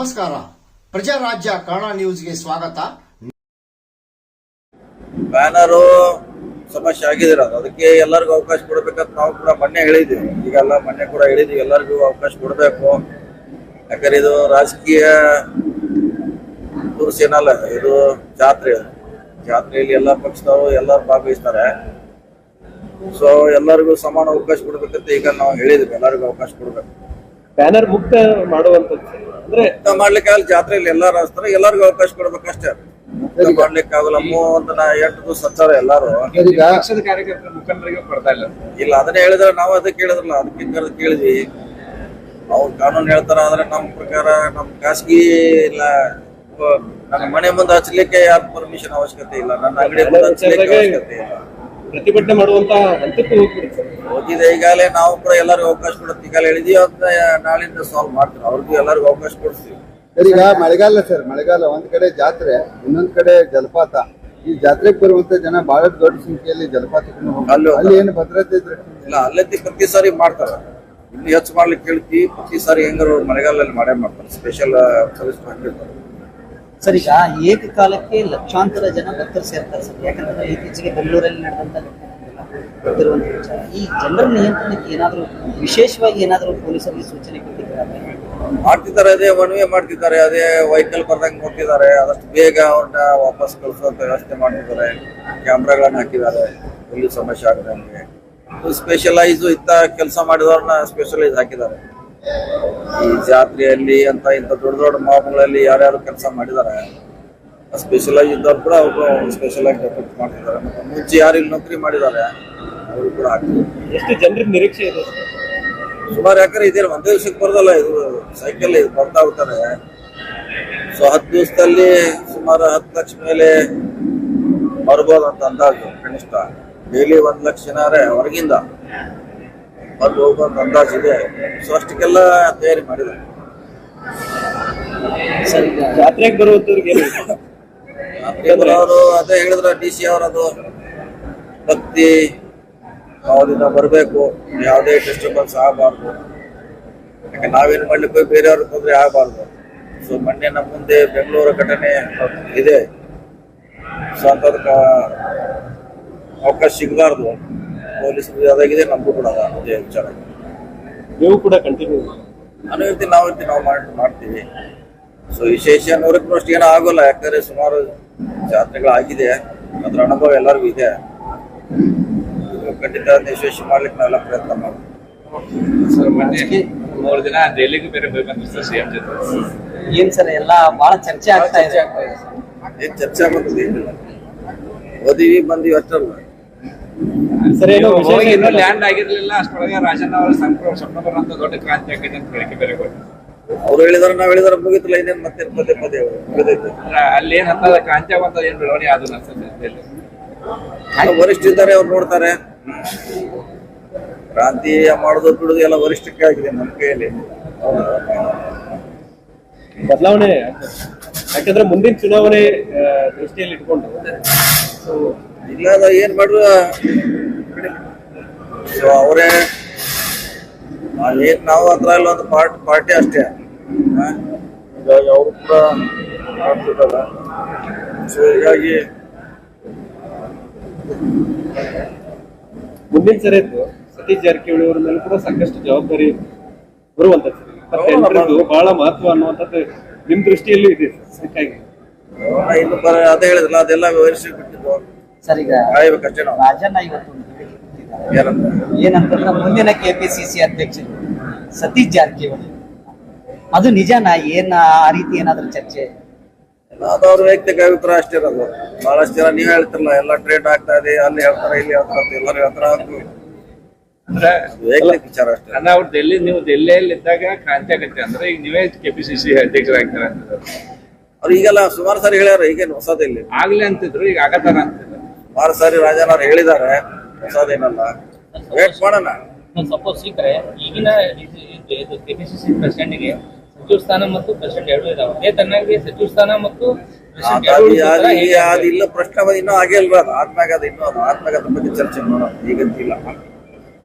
ನಮಸ್ಕಾರ. ಪ್ರಜಾರಾಜ್ಯ ಕನ್ನಡ ನ್ಯೂಸ್ಗೆ ಸ್ವಾಗತ. ಬ್ಯಾನರು ಸಮಸ್ಯೆ ಆಗಿದಿರ ಅದಕ್ಕೆ ಎಲ್ಲರಿಗೂ ಅವಕಾಶ ಕೊಡಬೇಕಂತ ನಾವು ಕೂಡ ಮೊನ್ನೆ ಹೇಳಿದ್ವಿ ಈಗೆಲ್ಲ ಮೊನ್ನೆ ಕೂಡ ಹೇಳಿದ್ವಿ ಎಲ್ಲರಿಗೂ ಅವಕಾಶ ಕೊಡಬೇಕು. ಯಾಕಂದ್ರೆ ಇದು ರಾಜಕೀಯ ಟೂರ್ಸ್ ಏನಲ್ಲ ಇದು ಜಾತ್ರೆ. ಜಾತ್ರೆಯಲ್ಲಿ ಎಲ್ಲ ಪಕ್ಷದವರು ಎಲ್ಲರೂ ಭಾಗವಹಿಸ್ತಾರೆ. ಸೊ ಎಲ್ಲರಿಗೂ ಸಮಾನ ಅವಕಾಶ ಕೊಡ್ಬೇಕಂತ ಈಗ ನಾವು ಹೇಳಿದ್ವಿ ಎಲ್ಲರಿಗೂ ಅವಕಾಶ ಕೊಡ್ಬೇಕು. ಬ್ಯಾನರ್ ಮುಕ್ತ ಮಾಡುವಂತದ್ದು. ಅಂದ್ರೆ ಮಾಡ್ಲಿಕ್ಕೆ ಆಗಲ್ಲ ಜಾತ್ರೆಯಲ್ಲಿ ಎಲ್ಲಾರು ಹಚ್ತಾರೆ ಎಲ್ಲರಿಗೂ ಅವಕಾಶ ಕೊಡ್ಬೇಕಷ್ಟೇ ಮಾಡ್ಲಿಕ್ಕೆ ಆಗಲ್ಲ ಮೂವತ್ತು ನಾ ಎಂಟು ದಿವಸ ಹಚ್ಚಾರ ಎಲ್ಲಾರು. ಪಕ್ಷದ ಕಾರ್ಯಕರ್ತರ ಮುಖಂಡರಿಗೆ ಕೊಡ್ತಾ ಇಲ್ಲ. ಇಲ್ಲ ಅದನ್ನೇ ಹೇಳಿದ್ರೆ ನಾವು ಅದಕ್ಕೆ ಹೇಳಿದ್ರಲ್ಲ ಅದಕ್ಕೆ ಕರೆದು ಕೇಳಿದ್ವಿ. ಅವ್ರು ಕಾನೂನು ಹೇಳ್ತಾರ ಆದ್ರೆ ನಮ್ ಪ್ರಕಾರ ನಮ್ ಖಾಸಗಿ ಇಲ್ಲ ನನ್ನ ಮನೆ ಮುಂದೆ ಹಚ್ಚಲಿಕ್ಕೆ ಯಾರ ಪರ್ಮಿಷನ್ ಅವಶ್ಯಕತೆ ಇಲ್ಲ ನನ್ನ ಅಂಗಡಿ ಮುಂದೆ ಹಚ್ಚಲಿಕ್ಕೆ ಅವಶ್ಯಕತೆ ಇಲ್ಲ. ಪ್ರತಿಭಟನೆ ಮಾಡುವಂತ ಹಂತಕ್ಕೆ ಹೋಗ್ಬಿಡುತ್ತೆ. ಹೋಗಿದೆ ಈಗಾಗಲೇ ನಾವು ಕೂಡ ಎಲ್ಲರಿಗೂ ಅವಕಾಶ ಕೊಡುತ್ತೆ. ಈಗಾಗಲೇ ಹೇಳಿದೀವಿ ಅಂತ ನಾಳಿಂದ ಸಾಲ್ವ್ ಮಾಡ್ತೀವಿ. ಅವ್ರಿಗೂ ಎಲ್ಲರಿಗೂ ಅವಕಾಶ ಕೊಡ್ತೀವಿ. ಸರ್ ಈಗ ಮಳೆಗಾಲ ಸರ್ ಮಳೆಗಾಲ ಒಂದ್ ಕಡೆ ಜಾತ್ರೆ ಇನ್ನೊಂದ್ ಕಡೆ ಜಲಪಾತ. ಈ ಜಾತ್ರೆಗೆ ಬರುವಂತ ಜನ ಬಹಳ ದೊಡ್ಡ ಸಂಖ್ಯೆಯಲ್ಲಿ ಜಲಪಾತಕ್ಕೆ ಹೋಗ್ತಾರೆ. ಅಲ್ಲಿ. ಏನು ಭದ್ರತೆ ದೃಷ್ಟಿ ಇಲ್ಲ ಅಲ್ಲೇ ಪ್ರತಿ ಸಾರಿ ಮಾಡ್ತಾರ. ಇನ್ನು ಹೆಚ್ಚು ಮಾಡ್ಲಿಕ್ಕೆ ಹೇಳ್ತೀವಿ ಪ್ರತಿ ಸಾರಿ ಹೆಂಗಾರು ಮಳೆಗಾಲದಲ್ಲಿ ಮಾಡೇ ಮಾಡ್ತಾರೆ. ಸ್ಪೆಷಲ್ ಸರ್ವಿಸ್ ಮಾಡಿರ್ತಾರೆ ಸರ್ ಈಗ ಏಕಕಾಲಕ್ಕೆ ಲಕ್ಷಾಂತರ ಜನ ಭಕ್ತರು ಸೇರ್ತಾರೆ ಸರ್. ಯಾಕಂದ್ರೆ ಇತ್ತೀಚೆಗೆ ಬೆಂಗಳೂರಲ್ಲಿ ನಡೆದಂತ ಈ ಜನರ ನಿಯಂತ್ರಣಕ್ಕೆ ಏನಾದರೂ ವಿಶೇಷವಾಗಿ ಏನಾದರೂ ಪೊಲೀಸರಿಗೆ ಸೂಚನೆ ಕೊಟ್ಟಿದ್ದಾರೆ ಮಾಡ್ತಿದ್ದಾರೆ, ಅದೇ ಒನ್ ವೇ ಮಾಡ್ತಿದ್ದಾರೆ, ಅದೇ ವೆಹಿಕಲ್ ಬರ್ದಂಗೆ ನೋಡ್ತಿದ್ದಾರೆ, ಆದಷ್ಟು ಬೇಗ ಅವ್ರನ್ನ ವಾಪಸ್ ಕಳ್ಸೋಂತ ವ್ಯವಸ್ಥೆ ಮಾಡ್ತಿದ್ದಾರೆ ಕ್ಯಾಮ್ರಾಗಳನ್ನ ಹಾಕಿದ್ದಾರೆ, ಎಲ್ಲಿ ಸಮಸ್ಯೆ ಆಗದಂಗೆ ಸ್ಪೆಷಲೈಸ್ ಇತ್ತ ಕೆಲಸ ಮಾಡಿದವ್ರನ್ನ ಸ್ಪೆಷಲೈಸ್ ಹಾಕಿದ್ದಾರೆ. ಈ ಜಾತ್ರೆಯಲ್ಲಿ ಅಂತ ಇಂಥ ದೊಡ್ಡ ದೊಡ್ಡ ಮಾಪುಗಳಲ್ಲಿ ಯಾರ್ಯಾರು ಕೆಲಸ ಮಾಡಿದ್ದಾರೆ ಸ್ಪೆಷಲೈಸ್ ಇದ್ದವ್ರು ಕೂಡ ಅವರು ಸ್ಪೆಷಲಾಗಿ ಡೆಫೆಕ್ಟ್ ಮಾಡ್ತಿದ್ದಾರೆ. ಮುಂಚೆ ಯಾರು ಇಲ್ಲಿ ನೌಕರಿ ಮಾಡಿದ್ದಾರೆ ಅವರು ಕೂಡ ಹಾಕ್ತಾರೆ ಎಷ್ಟು ಜನರಿಗೆ ನಿರೀಕ್ಷೆ ಇದೆ ಸುಮಾರು ಯಾಕಂದ್ರೆ ಇದೇ ಒಂದೇ ದಿವಸಕ್ಕೆ ಬರೋದಲ್ಲ ಇದು ಸೈಕಲ್ ಇದು ಬರ್ತಾ ಹೋಗ್ತಾರೆ. ಸೊ ಹತ್ತು ದಿವಸದಲ್ಲಿ ಸುಮಾರು ಹತ್ತು ಲಕ್ಷ ಮೇಲೆ ಬರ್ಬೋದು ಅಂತ ಅಂದಾಜು ಕನಿಷ್ಠ. ಡೈಲಿ ಒಂದು ಲಕ್ಷ ಜನಾರೆ ಹೊರಗಿಂದ ಬಂದು ಹೋಗುವಂತ ಅಂದಾಜು ಇದೆ. ಸೊ ಅಷ್ಟಕ್ಕೆಲ್ಲ ತಯಾರಿ ಮಾಡಿದ್ದಾರೆ. ಜಾತ್ರೆಗೆ ಬರುವಂತವ್ರಿಗೆ ಅವರು ಅದೇ ಹೇಳಿದ್ರ ಡಿ ಸಿ ಅವರದು ಭಕ್ತಿ ಅವರಿಂದ ಬರಬೇಕು. ಯಾವುದೇ ಡಿಸ್ಟರ್ಬೆನ್ಸ್ ಆಗಬಾರ್ದು. ಯಾಕೆ ನಾವೇನ್ ಮಾಡ್ಲಿಕ್ಕೆ ಬೇರೆಯವ್ರ ತೊಂದರೆ ಆಗಬಾರ್ದು. ಸೊ ಮೊನ್ನೆ ನಮ್ಮ ಮುಂದೆ ಬೆಂಗಳೂರು ಘಟನೆ ಇದೆ. ಸೊ ಅಂತದಕ್ಕ ಅವಕಾಶ ಸಿಗಬಾರ್ದು. ಪೊಲೀಸರು ಅದಾಗಿದೆ ನಮಗೂ ಕೂಡ ಅದ. ವಿಚಾರ. ನೀವು ಕೂಡ ಕಂಟಿನ್ಯೂ ನಾನು ಇರ್ತೀನಿ ನಾವು ರೀತಿ ನಾವು ಮಾಡಿ ಮಾಡ್ತೀವಿ. ಸೊ ವಿಶೇಷ ನೂರಕ್ಕೂ ಅಷ್ಟು ಏನೋ ಆಗೋಲ್ಲ. ಯಾಕಂದ್ರೆ ಸುಮಾರು ಜಾತ್ರೆಗಳಾಗಿದೆ. ಅದರ ಅನುಭವ ಎಲ್ಲರಿಗೂ ಇದೆ. ಖಂಡಿತ ಯಶಸ್ವಿ ಮಾಡ್ಲಿಕ್ಕೆ ನಾವೆಲ್ಲ ಪ್ರಯತ್ನ ಮಾಡ್ತೀವಿ. ಸರ್ ಮೊನ್ನೆ ಮೂರು ದಿನ ದೆಹಲಿಗೆ ಬೇರೆ ಬೇಕಂತ ಸರ್ ಸಿಎಂ ಜೊತೆ. ಏನ್ ಸರ್ ಎಲ್ಲ ಬಹಳ ಚರ್ಚೆ ಆಗ್ತಾ ಇದೆ. ಏನ್ ಚರ್ಚೆ ಆಗೋದು ಓದಿವಿ ಬಂದಿವಿ ಅಷ್ಟಲ್ಲ ಸರ್ ಏನೋ ವಿಶೇಷ ಇನ್ನೂ ಲ್ಯಾಂಡ್ ಆಗಿರ್ಲಿಲ್ಲ ಅಷ್ಟೊಳಗೆ ರಾಜಣ್ಣ ಅವರ ಸಂಪ್ರ ಸೆಪ್ಟೆಂಬರ್ ಅಂತ ದೊಡ್ಡ ಕ್ರಾಂತಿ ಆಗಿದೆ ಅಂತ ಹೇಳಿಕೆ ಬೇರೆ ಕೊಟ್ಟು ಅವ್ರು ಹೇಳಿದಾರೆ ನಾವ್ ಹೇಳಿದಾರ ಮುಗಿತಲ್ಲ ಇನ್ನೇನ್ ಮತ್ತೆ ಪದೇ ಪದೇ. ಮುಗಿದೈತೆ. ಅಂದ್ರೆ ಅಲ್ಲಿ ಏನ್ ಅಂತ ಕ್ರಾಂತಿ ಅಂತ ಏನ್ ಬೆಳವಣಿಗೆ ಅದು ವರಿಷ್ಠ ಇದ್ದಾರೆ ಅವ್ರು ನೋಡ್ತಾರೆ. ಕ್ರಾಂತಿ ಮಾಡೋದು ಬಿಡುದು ಎಲ್ಲ ವರಿಷ್ಠಕ್ಕೆ ಆಗಿದೆ ನಮ್ಮ ಕೈಯಲ್ಲಿ. ಬದಲಾವಣೆ ಯಾಕಂದ್ರೆ ಮುಂದಿನ ಚುನಾವಣೆ ದೃಷ್ಟಿಯಲ್ಲಿ ಇಟ್ಕೊಂಡು. ಸೊ ಇಲ್ಲ ಅದು ಏನ್ ಮಾಡುವ ಸೊ ಅವರೇ ಏನ್ ನಾವು ಅದ್ರಲ್ಲಿ ಒಂದು ಪಾರ್ಟ್ ಪಾರ್ಟಿ ಅಷ್ಟೇ? ಹೀಗಾಗಿ ಅವರು ಕೂಡ ಮಾಡ್ತಿದ್ದಾರೆ? ಸೊ ಹೀಗಾಗಿ ಮುಂದಿನ ಇತ್ತು. ಸತೀಶ್ ಜಾರಕಿಹೊಳಿ ಅವರ ಮೇಲೆ ಕೂಡ ಸಾಕಷ್ಟು ಜವಾಬ್ದಾರಿ ಬರುವಂತದ್ದು ಬಹಳ ಮಹತ್ವ ಅನ್ನುವಂಥದ್ದು ನಿಮ್ ದೃಷ್ಟಿಯಲ್ಲೂ ಇದೆ. ಅದಕ್ಕಾಗಿ. ಆ, ಇನ್ನು ಬರ ಅದೇ ಹೇಳಿದ್ರಲ್ಲ ಅದೆಲ್ಲ ವಿವರಿಸಿ ಬಿಟ್ಟಿದ್ದು ಸರ್ ಈಗ ಕಾಯ್ಬೇಕಷ್ಟೇ ನಾವು. ರಾಜಣ್ಣ ಇವತ್ತು ಒಂದು ಹೇಳಿಕೆ ಕೊಟ್ಟಿದ್ದಾರೆ. ಏನಂತ? ಏನಂತಂದ್ರೆ ಮುಂದಿನ ಕೆಪಿಸಿಸಿ ಅಧ್ಯಕ್ಷರು ಸತೀಶ್ ಜಾರಕಿಹೊಳಿ. ಅದು ನಿಜನಾ? ಏನ ಆ ರೀತಿ ಏನಾದ್ರೂ ಚರ್ಚೆ? ಅದು ಅವ್ರ ವೈಯಕ್ತಿಕ ಅಭಿಪ್ರಾಯ ಅಷ್ಟೇ ಇರೋದು. ಬಹಳಷ್ಟು ಜನ ನೀವ್ ಹೇಳ್ತಿರಲ್ಲ ಎಲ್ಲ ಟ್ರೇಡ್ ಆಗ್ತಾ ಇದೆ ಅಲ್ಲಿ ಹೇಳ್ತಾರೆ ಇಲ್ಲಿ ಹೇಳ್ತಾರೆ ಅಂತ ಎಲ್ಲರೂ ಹೇಳ್ತಾರೆ. ಅದು ಅಂದ್ರೆ ವೈಯಕ್ತಿಕ ವಿಚಾರ ಅಷ್ಟೇ. ಅಣ್ಣ ಅವ್ರು ಡೆಲ್ಲಿ ನೀವು ಡೆಲ್ಲಿಯಲ್ಲಿ ಇದ್ದಾಗ ಕ್ರಾಂತಿ ಆಗತ್ತೆ ಅಂದ್ರೆ ಈಗ ನೀವೇ ಕೆಪಿಸಿಸಿ ಅಧ್ಯಕ್ಷರಾಗ್ತಾರೆ ಅಂತಿದ್ರು ಅವ್ರು ಈಗೆಲ್ಲ ಸುಮಾರು ಸಾರಿ ಹೇಳ್ಯಾರ ಈಗೇನು ಹೊಸದಿಲ್ಲಿ. ಆಗ್ಲಿ ಅಂತಿದ್ರು ಈಗ ಆಗತ್ತಾರ ಅಂತಿದ್ರು ಸುಮಾರು ಸಾರಿ ರಾಜನ್ ಹೇಳಿದಾರೆ ಹೇಳಿದ್ದಾರೆ ಹೊಸದೇನಲ್ಲ. ವೇಟ್ ಮಾಡೋಣ. ಸಪೋಸ್ ಸಿಕ್ಕರೆ ಈಗಿನ ಕೆಪಿಸಿಸಿ ಪ್ರೆಸಿಡೆಂಟ್ಗೆ ಸಚಿವ ಸ್ಥಾನ ಮತ್ತು ಪ್ರೆಸಿಡೆಂಟ್ ಎರಡು ಇದಾವೆ. ಅದೇ ತನ್ನಾಗಿ ಸಚಿವ ಸ್ಥಾನ ಮತ್ತು ಪ್ರೆಸಿಡೆಂಟ್ ಎರಡು ಅದು ಉಳಿಸಿದ್ರೆ ಹೇಗೆ ಅದು ಪ್ರಶ್ನೆ ಇನ್ನೂ ಆಗಿಲ್ವ ಅದು ಆದ್ಮ್ಯಾಗ ಅದು ಇನ್ನೂ ಅದು ಆದ್ಮ್ಯಾಗ ಅದ್ರ ಬಗ್ಗೆ ಚರ್ಚೆ ಮಾಡೋಣ. ಈಗಂತಿಲ್ಲ